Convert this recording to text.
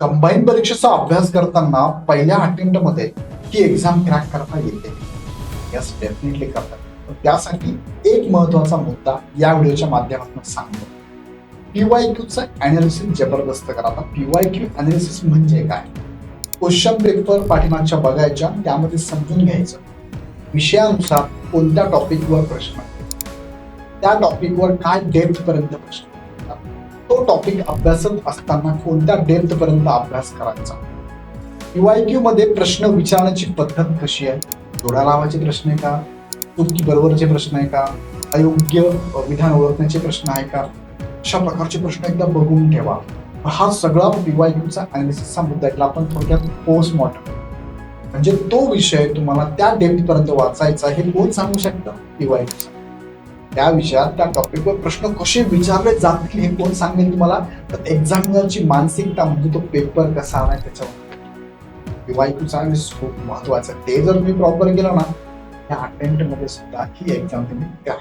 Combine परीक्षेचा अभ्यास करताना पहिल्या अटेम्प्टमध्ये ही एक्झाम क्रॅक करता येते. यस डेफिनेटली करतात त्यासाठी एक महत्त्वाचा मुद्दा या व्हिडिओच्या माध्यमातून सांगतो. पीवाय क्यूचा अनालिसिस जबरदस्त करा. आता पीवाय क्यू अनालिसिस म्हणजे काय? क्वेश्चन पेपर पाठीमागच्या बघायच्या त्यामध्ये समजून घ्यायचं. विषयानुसार कोणत्या टॉपिकवर प्रश्न त्या टॉपिकवर काय डेप्थ पर्यंत प्रश्न तो टॉपिक अभ्यासत असताना कोणत्या डेप्थ पर्यंत अभ्यास करायचा? क्यू मध्ये प्रश्न विचारण्याची पद्धत कशी आहे? जोड्या लावाचे प्रश्न आहे का? चुकी बरोबरचे प्रश्न आहे का? अयोग्य विधान ओळखण्याचे प्रश्न आहे का? अशा प्रकारचे प्रश्न एकदा बघून ठेवा. हा सगळा पीवायक्यूचा अनालिसिसचा मुद्दा आहे. आपण थोडक्यात पोस्टमॉर्टम म्हणजे तो विषय तुम्हाला त्या डेप्थ पर्यंत वाचायचा हे कोण सांगू शकतं? पीवायक्यूचा त्या विषयात त्या टॉपिकवर प्रश्न कसे विचारले जातील हे कोण सांगेल तुम्हाला? तर एक्झामिनरची मानसिकता म्हणजे तो पेपर कसा आणाय त्याच्यावर. पीवायक्यूचा अनालिसिस खूप महत्वाचं. आहे ते जर तुम्ही प्रॉपर केलं ना त्या अटेम्प्टमध्ये सुद्धा ही एक्झाम तुम्ही द्या